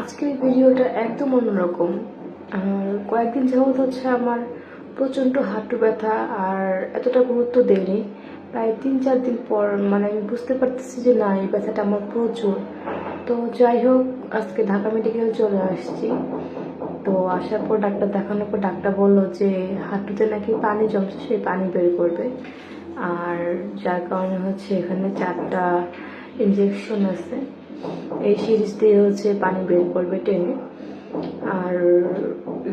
আজকের ভিডিওটা একদম অন্যরকম। কয়েকদিন যাবত হচ্ছে আমার প্রচণ্ড হাঁটু ব্যথা আর এতটা গুরুত্ব দেয়নি। প্রায় তিন, চার দিন পর মানে আমি বুঝতে পারতেছি যে না, এই ব্যথাটা আমার প্রচুর। তো যাই হোক, আজকে ঢাকা মেডিকেল চলে আসছি। তো আসার পর ডাক্তার দেখানোর পর ডাক্তার বলল যে হাঁটুতে নাকি পানি জমছে, সেই পানি বের করবে। আর যার কারণে হচ্ছে এখানে চারটা ইনজেকশন আছে। এই সিরিজ দিয়ে হচ্ছে পানি বের করবে টেনে। আর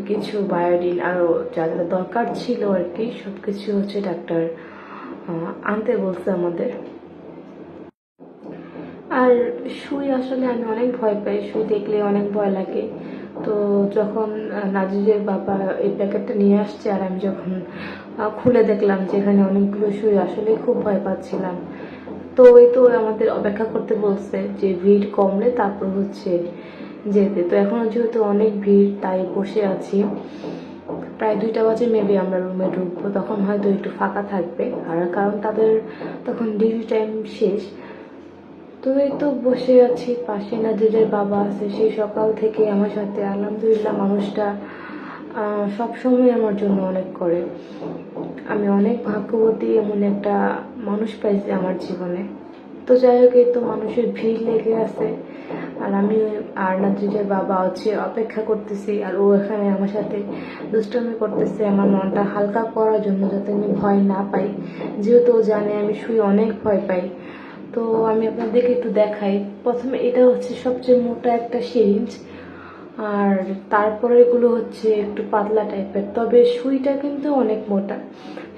কিছু বায়োডিন আরও যা যা দরকার ছিল আর কি সব কিছু হচ্ছে ডাক্তার আনতে বলছে আমাদের। আর সুই আসলে আমি অনেক ভয় পাই সুই দেখলে অনেক ভয় লাগে। তো যখন আহ, নাজিরের বাবা এই প্যাকেটটা নিয়ে আসছে আর আমি যখন খুলে দেখলাম যে এখানে অনেকগুলো সুই আসলে খুব ভয় পাচ্ছিলাম। তো ওই তো আমাদের অপেক্ষা করতে বলছে যে ভিড় কমলে তারপর হচ্ছে যেতে। তো এখনও যেহেতু অনেক ভিড়, তাই বসে আছি। প্রায় দুইটা বাজে মেবি আমরা রুমে ঢুকবো। তখন হয়তো একটু ফাঁকা থাকবে। আর কারণ তাদের তখন ডিউটি টাইম শেষ। তো এই তো বসে আছি, পাশে নাজিরের বাবা আছে। সেই সকাল থেকে আমার সাথে আলহামদুলিল্লাহ মানুষটা সবসময় আমার জন্য অনেক করে। আমি অনেক ভাগ্যবতী এমন একটা মানুষ পাইছি আমার জীবনে। তো যাই হোক, এই তো মানুষের ভিড় লেগে আছে। আর আমি আর নাজিরের বাবা হচ্ছে অপেক্ষা করতেছি, আর ও এখানে আমার সাথে দুষ্টমি করতেছে। আমার মনটা হালকা করার জন্য যাতে আমি ভয় না পাই। যেহেতু ও জানে আমি শুয়ে অনেক ভয় পাই। তো আমি আপনাদেরকে একটু দেখাই। প্রথমে এটা হচ্ছে সবচেয়ে মোটা একটা সিরিঞ্জ। আর তারপরে এগুলো হচ্ছে একটু পাতলা টাইপের। তবে সুইটা কিন্তু অনেক মোটা।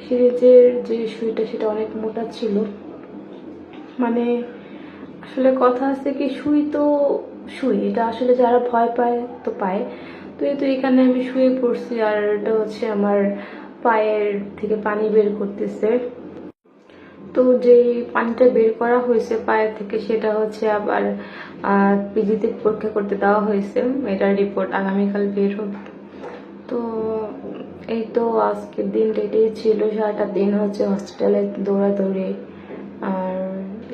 সিরিজের যে সুইটা সেটা অনেক মোটা ছিল। মানে আসলে কথা আছে কি, সুই তো সুই, এটা আসলে যারা ভয় পায় তো পায়। তো এই তো এখানে আমি শুয়ে পড়ছি আর এটা হচ্ছে আমার পায়ের থেকে পানি বের করতেছে। তো যেই পানিটা বের করা হয়েছে পায়ের থেকে, সেটা হচ্ছে আবার পিজিতে পরীক্ষা করতে দেওয়া হয়েছে। এটার রিপোর্ট আগামীকাল বের হবে। তো এই তো আজকের দিনটা এটাই ছিল। সারাটা দিন হচ্ছে হসপিটালে দৌড়াদৌড়ি, আর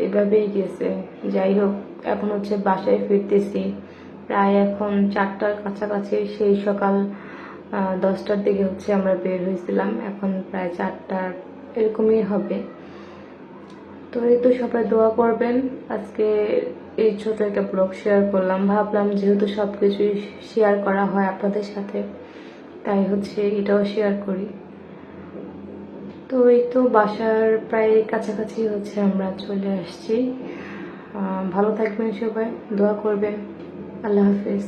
এভাবেই গেছে। যাই হোক, এখন হচ্ছে বাসায় ফিরতেছি। প্রায় এখন চারটার কাছাকাছি, সেই সকাল দশটার দিকে হচ্ছে আমরা বের হয়েছিলাম। এখন প্রায় চারটার, এরকমই হবে। তো এই তো সবাই দোয়া করবেন। আজকে এই ছোট একটা ব্লগ শেয়ার করলাম। ভাবলাম যেহেতু সব কিছুই শেয়ার করা হয় আপনাদের সাথে, তাই হচ্ছে এটাও শেয়ার করি। তো এই তো বাসার প্রায় কাছাকাছি হচ্ছে আমরা চলে আসছি। ভালো থাকবেন সবাই, দোয়া করবেন। আল্লাহ হাফিজ।